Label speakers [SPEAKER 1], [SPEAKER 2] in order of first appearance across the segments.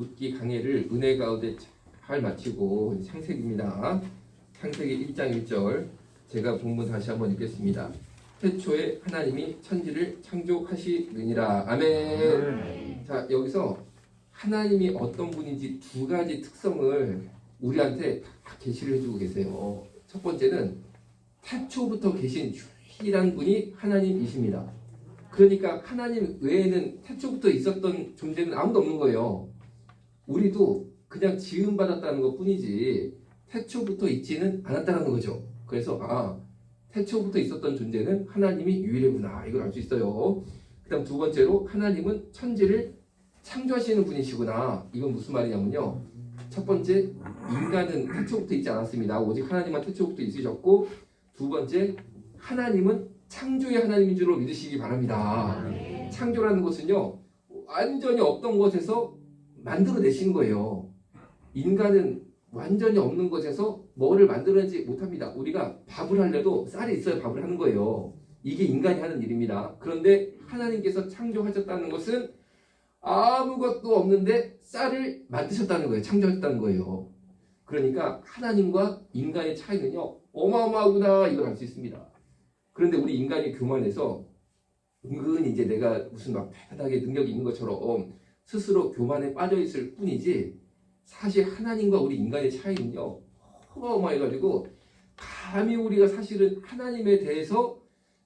[SPEAKER 1] 묻기 강해를 은혜 가운데 잘 마치고 창세기입니다. 창세기 1장 1절 제가 본문 다시 한번 읽겠습니다. 태초에 하나님이 천지를 창조하시느니라. 아멘. 자 여기서 하나님이 어떤 분인지 두 가지 특성을 우리한테 다 계시를 해주고 계세요. 첫 번째는 태초부터 계신 유일한 분이 하나님이십니다. 그러니까 하나님 외에는 태초부터 있었던 존재는 아무도 없는 거예요. 우리도 그냥 지음 받았다는 것 뿐이지 태초부터 있지는 않았다는 거죠. 그래서 아 태초부터 있었던 존재는 하나님이 유일하구나 이걸 알 수 있어요. 그다음 두 번째로 하나님은 천지를 창조하시는 분이시구나. 이건 무슨 말이냐면요. 첫 번째 인간은 태초부터 있지 않았습니다. 오직 하나님만 태초부터 있으셨고 두 번째 하나님은 창조의 하나님인 줄로 믿으시기 바랍니다. 창조라는 것은요 완전히 없던 것에서 만들어내신 거예요. 인간은 완전히 없는 것에서 뭐를 만들어내지 못합니다. 우리가 밥을 하려도 쌀이 있어야 밥을 하는 거예요. 이게 인간이 하는 일입니다. 그런데 하나님께서 창조하셨다는 것은 아무것도 없는데 쌀을 만드셨다는 거예요. 창조하셨다는 거예요. 그러니까 하나님과 인간의 차이는요 어마어마하구나 이걸 알 수 있습니다. 그런데 우리 인간이 교만해서 은근히 이제 내가 무슨 막 대단하게 능력이 있는 것처럼 스스로 교만에 빠져 있을 뿐이지 사실 하나님과 우리 인간의 차이는요 어마어마해가지고 감히 우리가 사실은 하나님에 대해서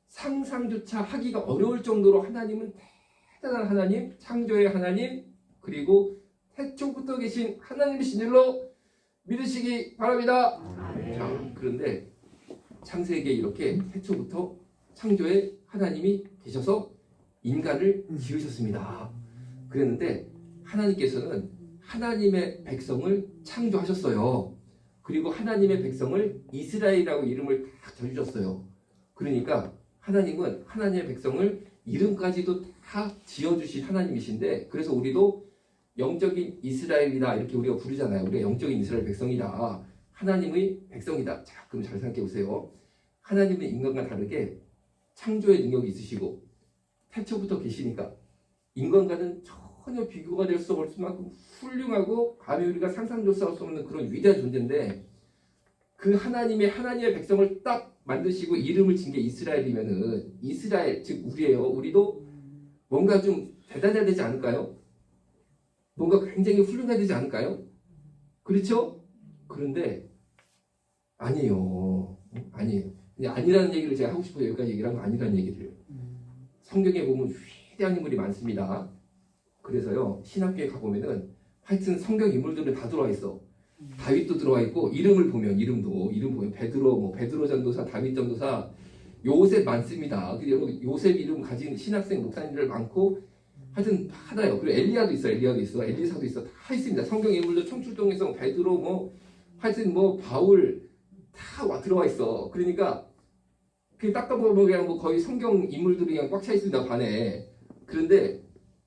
[SPEAKER 1] 상상조차 하기가 어려울 정도로 하나님은 대단한 하나님, 창조의 하나님, 그리고 태초부터 계신 하나님이신 줄로 믿으시기 바랍니다. 자, 그런데 창세기에 이렇게 태초부터 창조의 하나님이 계셔서 인간을 지으셨습니다. 그랬는데 하나님께서는 하나님의 백성을 창조하셨어요. 그리고 하나님의 백성을 이스라엘이라고 이름을 딱 져주셨어요. 그러니까 하나님은 하나님의 백성을 이름까지도 다 지어주신 하나님이신데 그래서 우리도 영적인 이스라엘이다 이렇게 우리가 부르잖아요. 우리가 영적인 이스라엘 백성이다. 하나님의 백성이다. 자, 그럼 잘 생각해 보세요. 하나님은 인간과 다르게 창조의 능력이 있으시고 태초부터 계시니까 인간과는 전혀 비교가 될 수 없을 만큼 훌륭하고 감히 우리가 상상조차 수 없는 그런 위대한 존재인데 그 하나님의 하나님의 백성을 딱 만드시고 이름을 진 게 이스라엘이면은 이스라엘 즉 우리예요. 우리도 뭔가 좀 대단해야 되지 않을까요? 뭔가 굉장히 훌륭해야 되지 않을까요? 그렇죠? 그런데 아니에요. 아니에요. 아니라는 얘기를 제가 하고 싶어요. 여기까지 얘기를 한 거 아니라는 얘기를. 성경에 보면 위대한 인물이 많습니다. 그래서요 신학교에 가보면은 하여튼 성경 인물들은 다 들어와 있어. 다윗도 들어와 있고 이름을 보면 이름도 이름 보면 베드로 뭐 베드로 전도사 다윗 전도사 요셉 많습니다. 그리고 요셉 이름 가진 신학생 목사님들 많고 하여튼 하나요. 그리고 엘리야도 있어 엘리야도 있어 엘리사도 있어 다 있습니다. 성경 인물들 청출동에서 베드로 뭐 하여튼 뭐 바울 다 와 들어와 있어. 그러니까 그딱 보면 그냥 뭐 거의 성경 인물들이 그냥 꽉 차 있습니다 반에. 그런데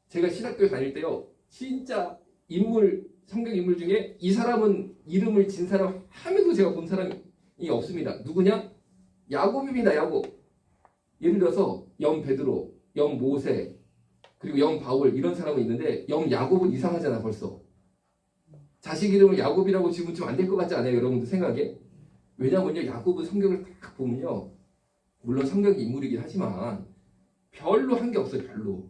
[SPEAKER 1] 제가 신학교 다닐 때요 진짜 인물 성경 인물 중에 이 사람은 이름을 진 사람 하면도 제가 본 사람이 없습니다. 누구냐? 야곱입니다. 야곱. 예를 들어서 염 베드로, 염 모세, 그리고 염 바울 이런 사람은 있는데 염 야곱은 이상하잖아 벌써. 자식 이름을 야곱이라고 지으면 좀안 될 것 같지 않아요? 여러분들 생각에? 왜냐면요 야곱은 성경을 딱 보면요 물론 성경 인물이긴 하지만 별로 한 게 없어요 별로.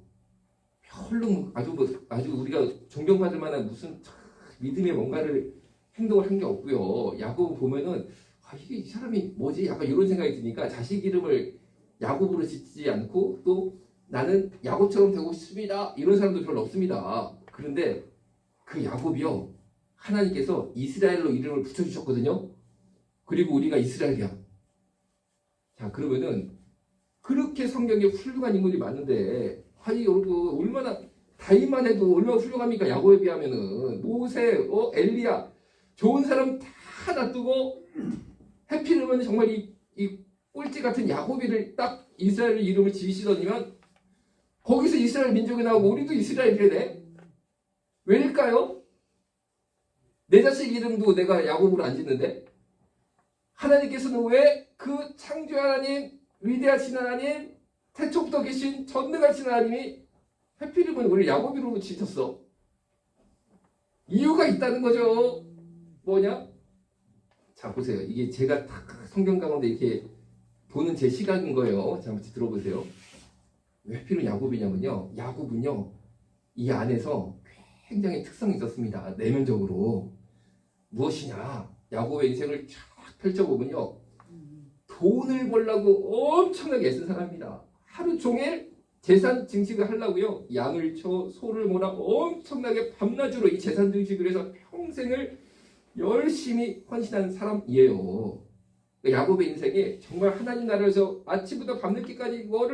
[SPEAKER 1] 별로 아주 뭐 아주 우리가 존경받을 만한 무슨 믿음의 뭔가를 행동을 한 게 없고요. 야곱 보면은 아 이게 이 사람이 뭐지? 약간 이런 생각이 드니까 자식 이름을 야곱으로 짓지 않고 또 나는 야곱처럼 되고 싶습니다. 이런 사람도 별로 없습니다. 그런데 그 야곱이요 하나님께서 이스라엘로 이름을 붙여주셨거든요. 그리고 우리가 이스라엘이야. 자 그러면은 그렇게 성경에 훌륭한 인물이 많은데 아니 여러분 얼마나 다윗만 해도 얼마나 훌륭합니까? 야곱에 비하면은. 모세, 어 엘리야. 좋은 사람 다 놔두고 해피르면 정말 이, 이 꼴찌 같은 야곱이를 딱 이스라엘 이름을 지으시더니만 거기서 이스라엘 민족이 나오고 우리도 이스라엘이래. 왜일까요? 내 자식 이름도 내가 야곱으로 안 짓는데? 하나님께서는 왜 그 창조 하나님 위대하신 하나님 태초부터 계신 전능하신 하나님이 해피름은 우리 야곱이로 지셨어. 이유가 있다는 거죠. 뭐냐? 자 보세요. 이게 제가 다 성경 가운데 이렇게 보는 제 시각인 거예요. 자 한번 들어보세요. 왜 필요 야곱이냐면요. 야곱은요 이 안에서 굉장히 특성이 있었습니다. 내면적으로 무엇이냐? 야곱의 인생을 쫙 펼쳐보면요. 돈을 벌려고 엄청나게 애쓴 사람입니다. 하루 종일 재산 증식을 하려고요. 양을 쳐 소를 몰아 엄청나게 밤낮으로 이 재산 증식을 해서 평생을 열심히 헌신한 사람이에요. 그러니까 야곱의 인생에 정말 하나님 나라에서 아침부터 밤늦게까지 팍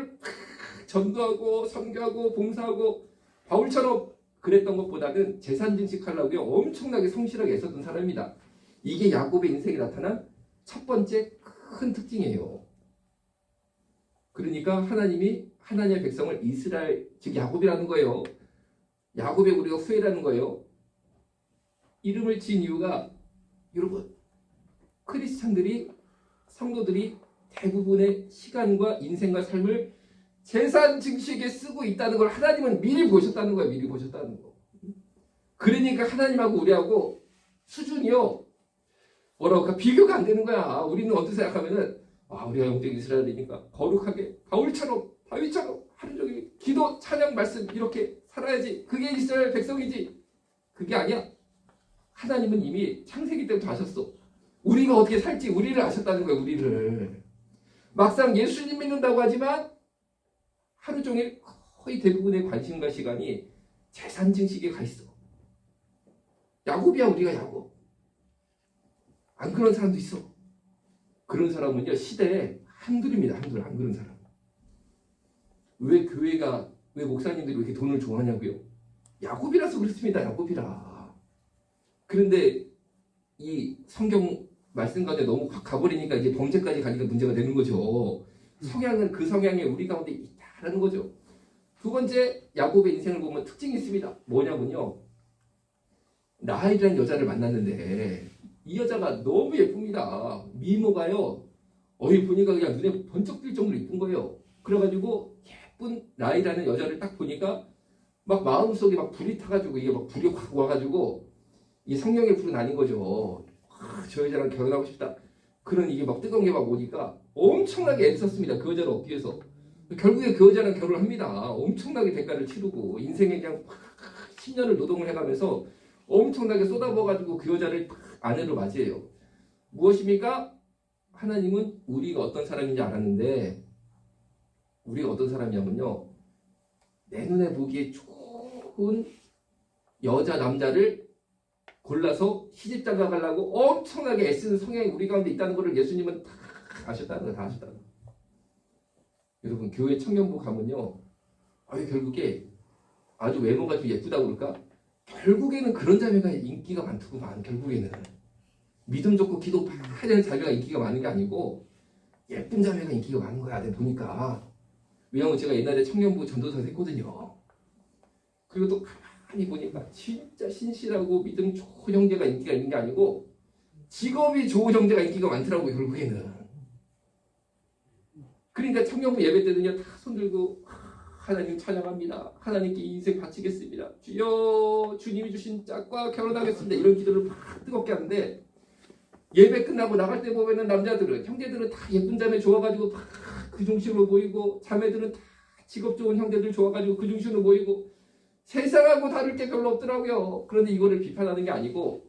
[SPEAKER 1] 전도하고 선교하고 봉사하고 바울처럼 그랬던 것보다는 재산 증식하려고요. 엄청나게 성실하게 애썼던 사람입니다. 이게 야곱의 인생에 나타난 첫 번째 큰 특징이에요. 그러니까 하나님이 하나님의 백성을 이스라엘 즉 야곱이라는 거예요. 야곱의 우리가 후예라는 거예요. 이름을 지은 이유가 여러분 크리스찬들이 성도들이 대부분의 시간과 인생과 삶을 재산 증식에 쓰고 있다는 걸 하나님은 미리 보셨다는 거예요. 미리 보셨다는 거. 그러니까 하나님하고 우리하고 수준이요. 뭐라고 할까? 비교가 안 되는 거야. 우리는 어떻게 생각하면은 아, 우리가 영적 이스라엘이니까 거룩하게 바울처럼 다윗처럼 하루 종일 기도, 찬양, 말씀 이렇게 살아야지. 그게 이스라엘 백성이지. 그게 아니야. 하나님은 이미 창세기 때부터 아셨어. 우리가 어떻게 살지 우리를 아셨다는 거야. 우리를. 막상 예수님 믿는다고 하지만 하루 종일 거의 대부분의 관심과 시간이 재산 증식에 가 있어. 야곱이야 우리가 야곱. 안 그런 사람도 있어. 그런 사람은요 시대에 한둘입니다. 한둘 안 그런 사람. 왜 교회가 왜 목사님들이 왜 이렇게 돈을 좋아하냐고요? 야곱이라서 그렇습니다. 야곱이라. 그런데 이 성경 말씀 가운데 너무 확 가버리니까 이제 범죄까지 가니까 문제가 되는 거죠. 성향은 그 성향이 우리 가운데 있다라는 거죠. 두 번째 야곱의 인생을 보면 특징이 있습니다. 뭐냐면요. 라헬이라는 여자를 만났는데 이 여자가 너무 예쁩니다. 미모가요. 어이 보니까 그냥 눈에 번쩍 뜰 정도로 이쁜 거예요. 그래가지고 예쁜 라헬이라는 여자를 딱 보니까 막 마음속에 막 불이 타가지고 이게 막 불이 확 와가지고 이 성령의 불은 아닌 거죠. 아, 저 여자랑 결혼하고 싶다. 그런 이게 막 뜨거운 게 막 오니까 엄청나게 애썼습니다. 그 여자를 얻기 위해서. 결국에 그 여자랑 결혼합니다. 엄청나게 대가를 치르고 인생에 그냥 팍 10년을 노동을 해가면서 엄청나게 쏟아부어가지고 그 여자를 팍 아내로 맞이해요. 무엇입니까? 하나님은 우리가 어떤 사람인지 알았는데 우리가 어떤 사람이냐면요. 내 눈에 보기에 좋은 여자 남자를 골라서 시집 장가 가려고 엄청나게 애쓰는 성향이 우리 가운데 있다는 것을 예수님은 다 아셨다는 거다 아셨다는 거. 여러분 교회 청년부 가면요. 아유 결국에 아주 외모가 좀 예쁘다고 그럴까? 결국에는 그런 자매가 인기가 많더구만 결국에는. 믿음 좋고 기도 하는 자매가 인기가 많은 게 아니고 예쁜 자매가 인기가 많은 거야 내가 보니까. 왜냐면 제가 옛날에 청년부 전도사를 했거든요. 그리고 또 가만히 보니까 진짜 신실하고 믿음 좋은 형제가 인기가 있는 게 아니고 직업이 좋은 형제가 인기가 많더라고요 결국에는. 그러니까 청년부 예배 때는요 다 손들고 하나님 찬양합니다. 하나님께 인생 바치겠습니다. 주여 주님이 주신 짝과 결혼하겠습니다. 이런 기도를 막 뜨겁게 하는데 예배 끝나고 나갈 때 보면은 남자들은 형제들은 다 예쁜 자매 좋아가지고 다그 중심으로 모이고 자매들은 다 직업 좋은 형제들 좋아가지고 그 중심으로 모이고 세상하고 다를 게 별로 없더라고요. 그런데 이거를 비판하는 게 아니고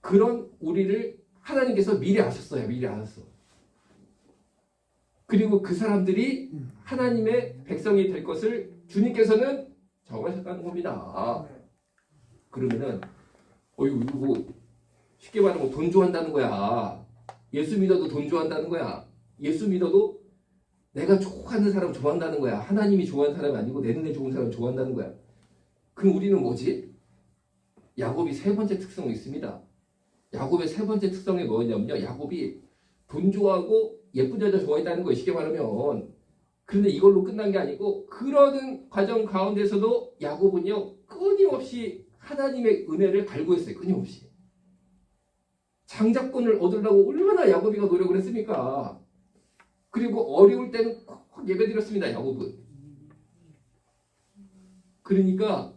[SPEAKER 1] 그런 우리를 하나님께서 미리 아셨어요. 미리 아셨어. 그리고 그 사람들이 하나님의 백성이 될 것을 주님께서는 정하셨다는 겁니다. 그러면은 어이구 이거 뭐 쉽게 말하면 돈 좋아한다는 거야. 예수 믿어도 돈 좋아한다는 거야. 예수 믿어도 내가 좋아하는 사람 좋아한다는 거야. 하나님이 좋아하는 사람이 아니고 내 눈에 좋은 사람 좋아한다는 거야. 그럼 우리는 뭐지? 야곱이 세 번째 특성이 있습니다. 야곱의 세 번째 특성이 뭐냐면요. 야곱이 돈 좋아하고 예쁜 여자 좋아했다는 거예요. 쉽게 말하면. 그런데 이걸로 끝난 게 아니고 그러는 과정 가운데서도 야곱은요. 끊임없이 하나님의 은혜를 갈구했어요. 끊임없이. 장자권을 얻으려고 얼마나 야곱이가 노력을 했습니까? 그리고 어려울 때는 꼭 예배드렸습니다. 야곱은. 그러니까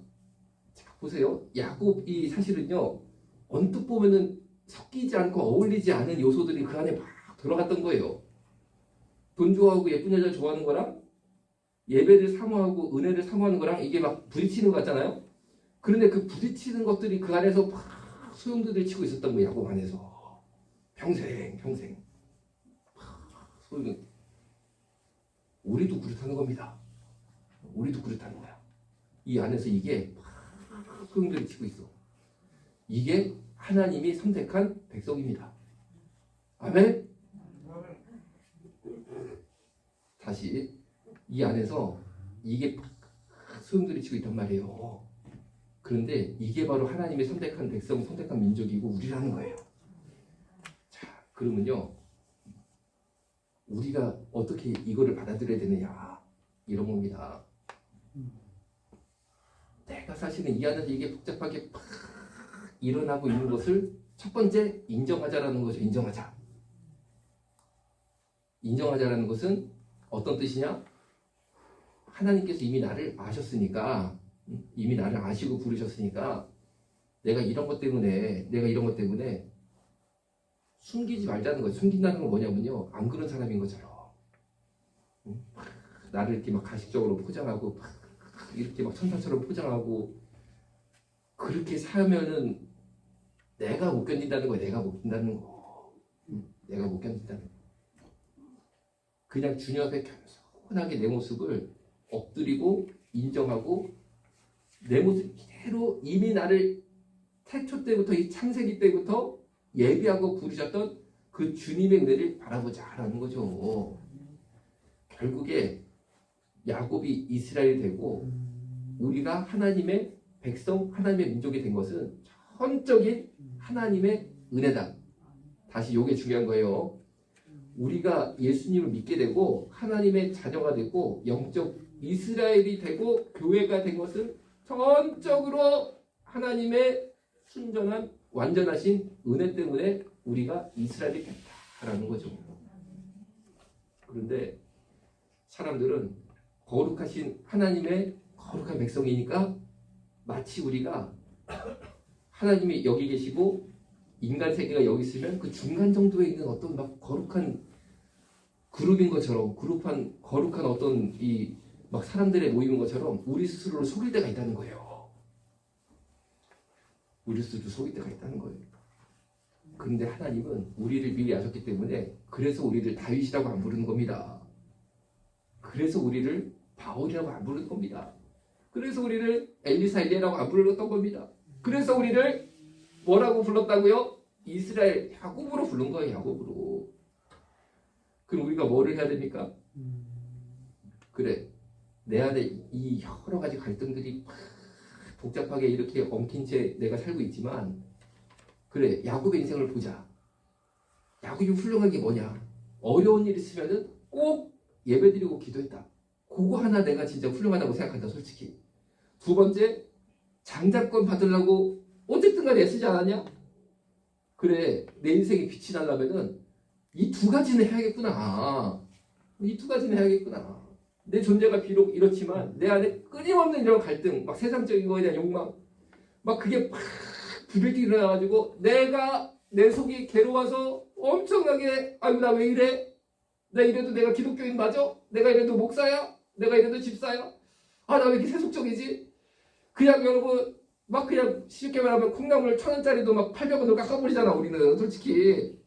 [SPEAKER 1] 자, 보세요. 야곱이 사실은요. 언뜻 보면은 섞이지 않고 어울리지 않은 요소들이 그 안에 막 들어갔던 거예요. 돈 좋아하고 예쁜 여자 좋아하는 거랑 예배를 사모하고 은혜를 사모하는 거랑 이게 막 부딪히는 것 같잖아요. 그런데 그 부딪히는 것들이 그 안에서 막 소용돌이를 치고 있었던 거예요. 야곱 안에서 평생 평생 막 소용 우리도 그렇다는 겁니다. 우리도 그렇다는 거야. 이 안에서 이게 막 소용돌이 치고 있어. 이게 하나님이 선택한 백성입니다. 아멘. 다시 이 안에서 이게 팍 소용돌이 치고 있단 말이에요. 그런데 이게 바로 하나님이 선택한 백성, 선택한 민족이고 우리라는 거예요. 자, 그러면요. 우리가 어떻게 이거를 받아들여야 되느냐 이런 겁니다. 내가 사실은 이 안에서 이게 복잡하게 팍 일어나고 있는 것을 첫 번째 인정하자라는 거죠. 인정하자. 인정하자라는 것은 어떤 뜻이냐? 하나님께서 이미 나를 아셨으니까 음, 이미 나를 아시고 부르셨으니까 내가 이런 것 때문에 내가 이런 것 때문에 숨기지 말자는 거예요. 숨긴다는 건 뭐냐면요. 안 그런 사람인 것처럼 음, 나를 이렇게 막 가식적으로 포장하고 막 이렇게 막 천사처럼 포장하고 그렇게 살면은 내가 못 견딘다는 거야. 내가 못 견딘다는 거. 음, 내가 못 견딘다는 거. 그냥 주님 앞에 겸손하게 내 모습을 엎드리고 인정하고 내 모습 그대로 이미 나를 태초 때부터 이 창세기 때부터 예비하고 부르셨던 그 주님의 은혜를 바라보자라는 거죠. 결국에 야곱이 이스라엘이 되고 우리가 하나님의 백성, 하나님의 민족이 된 것은 전적인 하나님의 은혜다. 다시 요게 중요한 거예요. 우리가 예수님을 믿게 되고 하나님의 자녀가 되고 영적 이스라엘이 되고 교회가 된 것은 전적으로 하나님의 순전한 완전하신 은혜 때문에 우리가 이스라엘이 됐다라는 거죠. 그런데 사람들은 거룩하신 하나님의 거룩한 백성이니까 마치 우리가 하나님이 여기 계시고 인간 세계가 여기 있으면 그 중간 정도에 있는 어떤 막 거룩한 그룹인 것처럼 그룹한 거룩한 어떤 이 막 사람들의 모임인 것처럼 우리 스스로를 속일 때가 있다는 거예요. 우리 스스로 속일 때가 있다는 거예요. 그런데 하나님은 우리를 미리 아셨기 때문에 그래서 우리를 다윗이라고 안 부르는 겁니다. 그래서 우리를 바울이라고 안 부르는 겁니다. 그래서 우리를 엘리사 엘리라고 안 불렀던 겁니다. 그래서 우리를 뭐라고 불렀다고요? 이스라엘 야곱으로 부른 거예요. 야곱으로. 그럼 우리가 뭐를 해야 됩니까? 그래. 내 안에 이 여러 가지 갈등들이 막 복잡하게 이렇게 엉킨 채 내가 살고 있지만 그래. 야곱의 인생을 보자. 야곱이 훌륭한 게 뭐냐? 어려운 일 있으면은 꼭 예배드리고 기도했다. 그거 하나 내가 진짜 훌륭하다고 생각한다. 솔직히. 두 번째 장자권 받으려고 어쨌든 간에 애쓰지 않았냐? 그래 내 인생에 빛이 나려면은 이 두 가지는 해야겠구나. 이 두 가지는 해야겠구나. 내 존재가 비록 이렇지만 내 안에 끊임없는 이런 갈등 막 세상적인 거에 대한 욕망 막 그게 팍 불을 일어나가지고 내가 내 속이 괴로워서 엄청나게 아유 나 왜 이래? 나 이래도 내가 기독교인 맞아? 내가 이래도 목사야? 내가 이래도 집사야? 아 나 왜 이렇게 세속적이지? 그냥 여러분 막 그냥 쉽게 말하면 콩나물 천 원짜리도 막 800원으로 깎아버리잖아 우리는. 솔직히.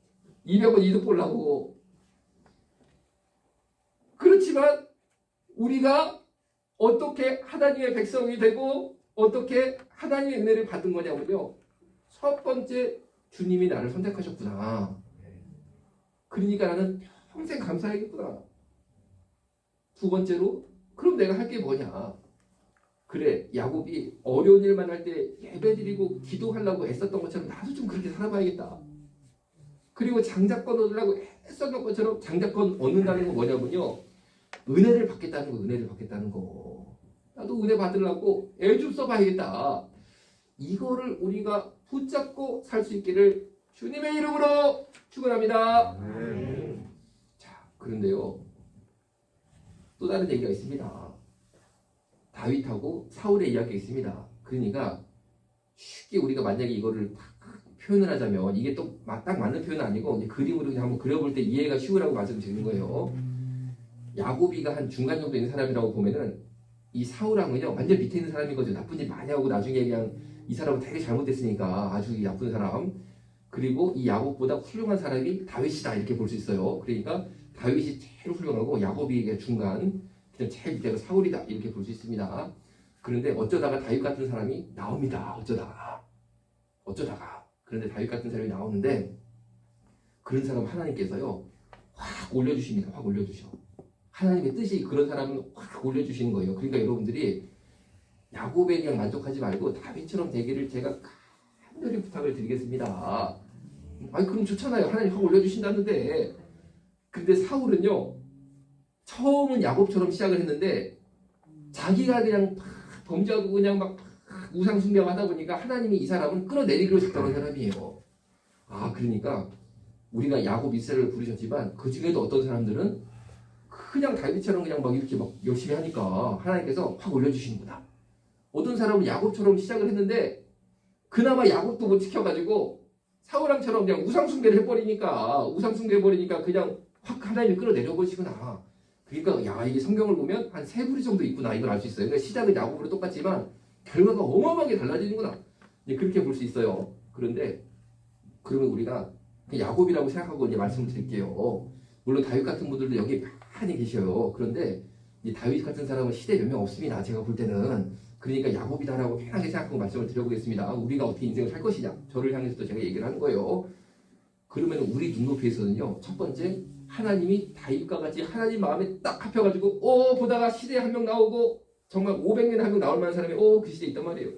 [SPEAKER 1] 200원 이득 보려고. 그렇지만 우리가 어떻게 하나님의 백성이 되고 어떻게 하나님의 은혜를 받은 거냐면요. 첫 번째 주님이 나를 선택하셨구나. 그러니까 나는 평생 감사해야겠구나 두 번째로 그럼 내가 할 게 뭐냐 그래 야곱이 어려운 일만 할 때 예배드리고 기도하려고 애썼던 것처럼 나도 좀 그렇게 살아봐야겠다. 그리고 장자권 얻으려고 애썼던 것처럼 장자권 얻는다는 건 뭐냐면요. 은혜를 받겠다는 거, 은혜를 받겠다는 거. 나도 은혜 받으려고 애 좀 써봐야겠다. 이거를 우리가 붙잡고 살 수 있기를 주님의 이름으로 축원합니다. 자, 그런데요. 또 다른 얘기가 있습니다. 다윗하고 사울의 이야기가 있습니다. 그러니까 쉽게 우리가 만약에 이거를 딱 표현을 하자면 이게 또 딱 맞는 표현은 아니고 이제 그림으로 그냥 한번 그려볼 때 이해가 쉬우라고 말씀 드리는 거예요. 야곱이가 한 중간 정도 있는 사람이라고 보면은 이 사울왕은요 완전 밑에 있는 사람인 거죠. 나쁜 일 많이 하고 나중에 그냥 이 사람은 되게 잘못됐으니까 아주 나쁜 사람. 그리고 이 야곱보다 훌륭한 사람이 다윗이다 이렇게 볼 수 있어요. 그러니까 다윗이 제일 훌륭하고 야곱이 중간 제일 밑에가 사울이다 이렇게 볼 수 있습니다. 그런데 어쩌다가 다윗 같은 사람이 나옵니다. 어쩌다가 어쩌다가 그런데 다윗 같은 사람이 나오는데 그런 사람 하나님께서요 확 올려주십니다. 확 올려주셔. 하나님의 뜻이 그런 사람은 확 올려주시는 거예요. 그러니까 여러분들이 야곱에 그냥 만족하지 말고 다윗처럼 되기를 제가 간절히 부탁을 드리겠습니다. 아니 그럼 좋잖아요. 하나님 확 올려주신다는데 근데 사울은요 처음은 야곱처럼 시작을 했는데 자기가 그냥 막 범죄하고 그냥 막 우상 숭배하다 보니까 하나님이 이 사람은 끌어내리기로 작정한 사람이에요. 아 그러니까 우리가 야곱 이스라엘을 부르셨지만 그 중에도 어떤 사람들은 그냥 다윗처럼 그냥 막 이렇게 막 열심히 하니까 하나님께서 확 올려주시는구나. 어떤 사람은 야곱처럼 시작을 했는데 그나마 야곱도 못 지켜가지고 사울왕처럼 그냥 우상숭배를 해버리니까 우상숭배 해버리니까 그냥 확 하나님이 끌어내려 버리시구나. 그러니까 야 이게 성경을 보면 한 세 부리 정도 있구나 이걸 알 수 있어요. 그러니까 시작은 야곱으로 똑같지만 결과가 어마어마하게 달라지는구나. 이제 그렇게 볼 수 있어요. 그런데 그러면 우리가 그 야곱이라고 생각하고 이제 말씀을 드릴게요. 물론 다윗 같은 분들도 여기 많이 계셔요. 그런데 이 다윗 같은 사람은 시대 몇 명 없습니다. 제가 볼 때는 그러니까 야곱이다라고 편하게 생각하고 말씀을 드려보겠습니다. 우리가 어떻게 인생을 살 것이냐 저를 향해서도 제가 얘기를 하는 거예요. 그러면 우리 눈높이에서는요. 첫 번째 하나님이 다윗과 같이 하나님 마음에 딱 합혀가지고 오 보다가 시대에 한 명 나오고 정말 500년에 한 명 나올 만한 사람이 오 그 시대에 있단 말이에요.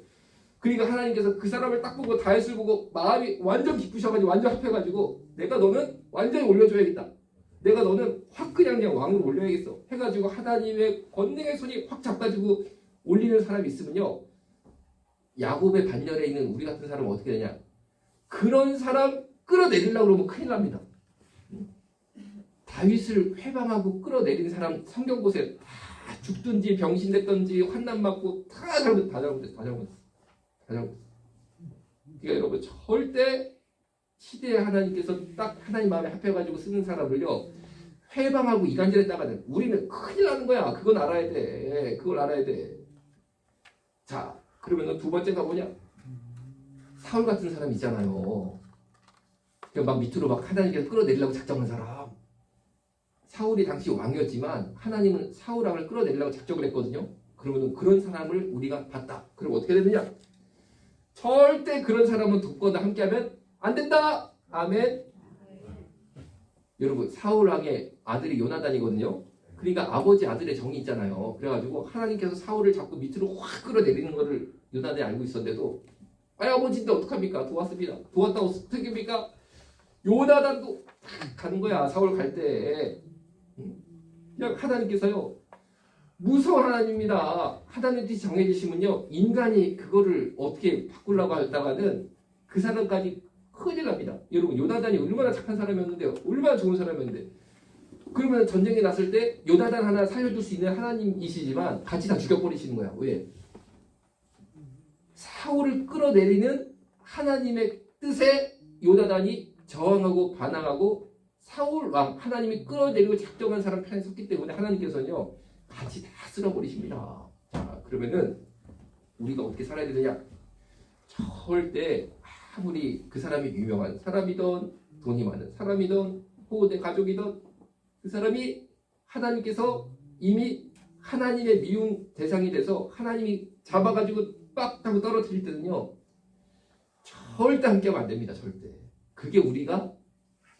[SPEAKER 1] 그러니까 하나님께서 그 사람을 딱 보고 다윗을 보고 마음이 완전 기쁘셔가지고 완전 합해가지고 내가 너는 완전히 올려줘야겠다. 내가 너는 확 그냥 그냥 왕으로 올려야겠어. 해가지고 하나님의 권능의 손이 확 잡가지고 올리는 사람이 있으면요. 야곱의 반열에 있는 우리 같은 사람은 어떻게 되냐? 그런 사람 끌어내리려고 그러면 큰일 납니다. 다윗을 회방하고 끌어내린 사람 성경 보세요. 다 죽든지 병신됐든지 환난 받고 다 잘못 다 잘못했어. 다 잘못했어. 다 잘못했어. 그러니까 여러분 절대 시대에 하나님께서 딱 하나님 마음에 합해가지고 쓰는 사람을요 회방하고 이간질했다가는 우리는 큰일 나는 거야. 그건 알아야 돼. 그걸 알아야 돼. 자 그러면 두 번째가 뭐냐? 사울 같은 사람 있잖아요. 그냥 막 밑으로 막 하나님께서 끌어내리려고 작정한 사람. 사울이 당시 왕이었지만 하나님은 사울 왕을 끌어내리려고 작정을 했거든요. 그러면 그런 사람을 우리가 봤다. 그럼 어떻게 되느냐? 절대 그런 사람은 돕거나 함께하면 안 된다. 아멘. 여러분 사울 왕의 아들이 요나단이거든요. 그러니까 아버지 아들의 정이 있잖아요. 그래가지고 하나님께서 사울을 자꾸 밑으로 확 끌어내리는 거를 요나단이 알고 있었는데도 아니 아버지인데 어떡합니까? 도왔습니다. 도왔다고 어떻게입니까? 요나단도 탁 가는 거야. 사울 갈 때. 응? 그냥 하나님께서요. 무서운 하나님입니다. 하나님 뜻이 정해지시면요. 인간이 그거를 어떻게 바꾸려고 하다가는 그 사람까지 큰일 납니다. 여러분 요나단이 얼마나 착한 사람이었는데요. 얼마나 좋은 사람이었는데. 그러면 전쟁이 났을 때 요나단 하나 살려줄 수 있는 하나님이시지만 같이 다 죽여버리시는 거야. 왜? 사울을 끌어내리는 하나님의 뜻에 요나단이 저항하고 반항하고 사울 왕 하나님이 끌어내리고 작정한 사람 편에 섰기 때문에 하나님께서는요 같이 다 쓸어버리십니다. 자 그러면은 우리가 어떻게 살아야 되느냐? 절대 아무리 그 사람이 유명한 사람이든 돈이 많은 사람이든 혹은 내 가족이든 그 사람이 하나님께서 이미 하나님의 미운 대상이 돼서 하나님이 잡아가지고 빡 하고 떨어뜨릴 때는요 절대 함께 하면 안 됩니다 절대 그게 우리가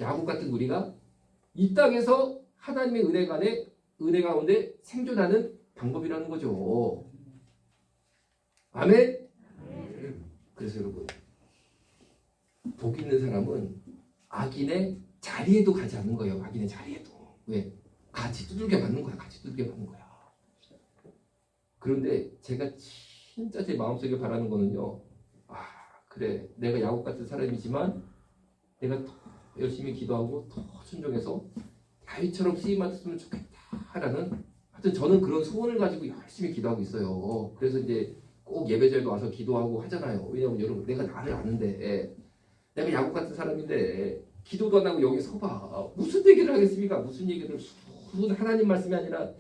[SPEAKER 1] 야곱 같은 우리가 이 땅에서 하나님의 은혜 간에 은혜 가운데 생존하는 방법이라는 거죠. 아멘? 그래서 여러분 복 있는 사람은 악인의 자리에도 가지 않는 거예요. 악인의 자리에도. 왜? 같이 두들겨 맞는 거야. 같이 두들겨 맞는 거야. 그런데 제가 진짜 제 마음속에 바라는 거는요. 아 그래. 내가 야곱 같은 사람이지만 내가 더 열심히 기도하고 더 순종해서 다윗처럼 쓰임 받았으면 좋겠다라는 하여튼 저는 그런 소원을 가지고 열심히 기도하고 있어요. 그래서 이제 꼭 예배절도 와서 기도하고 하잖아요. 왜냐면 여러분 내가 나를 아는데 내가 야구 같은 사람인데 기도도 안 하고 여기 서봐 무슨 얘기를 하겠습니까? 무슨 얘기를 무슨 하나님 말씀이 아니라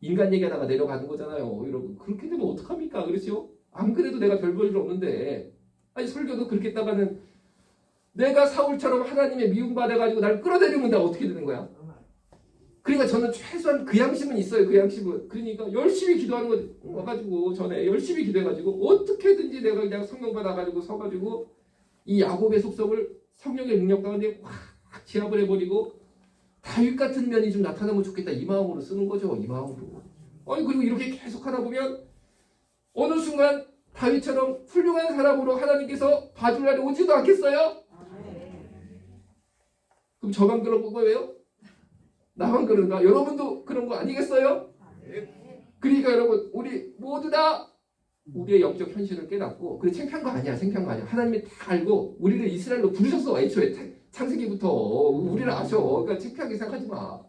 [SPEAKER 1] 인간 얘기하다가 내려가는 거잖아요. 여러분 그렇게 되면 어떡합니까? 그렇죠? 안 그래도 내가 별볼일 없는데 아니 설교도 그렇게 했다가는 내가 사울처럼 하나님의 미움 받아가지고 날 끌어내리면 내가 어떻게 되는 거야? 그러니까 저는 최소한 그 양심은 있어요. 그 양심은. 그러니까 열심히 기도하는 거 와가지고 전에 열심히 기도해가지고 어떻게든지 내가 그냥 성령 받아가지고 서가지고 이 야곱의 속성을 성령의 능력 가운데 확 제압을 해버리고 다윗 같은 면이 좀 나타나면 좋겠다 이 마음으로 쓰는 거죠. 이 마음으로. 아니 그리고 이렇게 계속 하다 보면 어느 순간 다윗처럼 훌륭한 사람으로 하나님께서 봐줄 날이 오지도 않겠어요? 그럼 저만 그런 거예요? 나만 그런가? 여러분도 그런 거 아니겠어요? 그러니까 여러분 우리 모두 다 우리의 영적 현실을 깨닫고 그래 창피한 거 아니야 창피한 거 아니야. 하나님이 다 알고 우리를 이스라엘로 부르셨어 애초에. 창- 창세기부터. 우리를 아셔. 그러니까 창피하게 생각하지 마.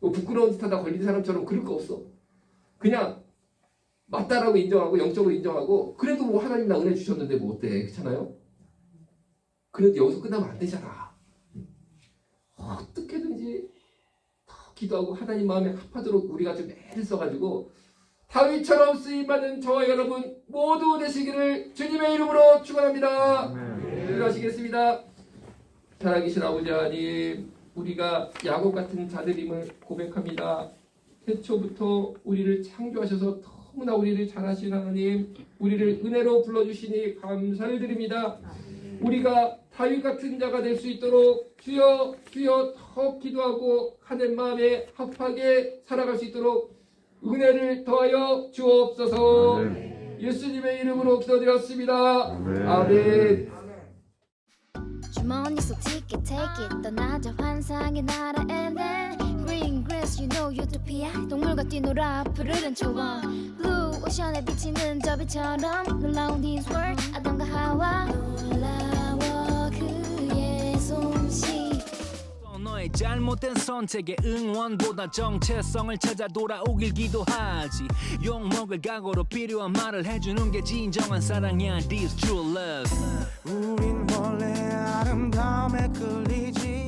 [SPEAKER 1] 뭐 부끄러운 짓 하다 걸린 사람처럼 그럴 거 없어. 그냥 맞다라고 인정하고 영적으로 인정하고 그래도 뭐 하나님 나 은혜 주셨는데 뭐 어때? 그렇잖아요? 그래도 여기서 끝나면 안 되잖아 어떻게든지 더 기도하고 하나님 마음에 합하도록 우리가 좀 애를 써가지고 다윗처럼 쓰임받는 저와 여러분 모두 되시기를 주님의 이름으로 축원합니다. 기도하시겠습니다. 살아계신 아버지 하나님 우리가 야곱 같은 자들임을 고백합니다. 태초부터 우리를 창조하셔서 너무나 우리를 잘하신 하나님 우리를 은혜로 불러주시니 감사를 드립니다. 우리가 다윗 같은 자가 될 수 있도록 주여 주여 더 기도하고 하는 마음에 합하게 살아갈 수 있도록 은혜를 더하여 주옵소서. 예수님의 이름으로 기도드렸습니다. 아멘.
[SPEAKER 2] 주머니 속 ticket take it. 떠나자 환상의 나라 and then green grass you know utopia. 동물과 뛰놀아 푸르른 초원 blue 오션에 비치는 저 빛처럼 놀라운 this world 아담과 하와 놀라
[SPEAKER 3] 너의 잘못된 선택에 응원보다 정체성을 찾아 돌아오길 기도하지. 욕먹을 각오로 필요한 말을 해주는 게 진정한 사랑이야. This true love.
[SPEAKER 4] 우린 원래 아름다움에 끌리지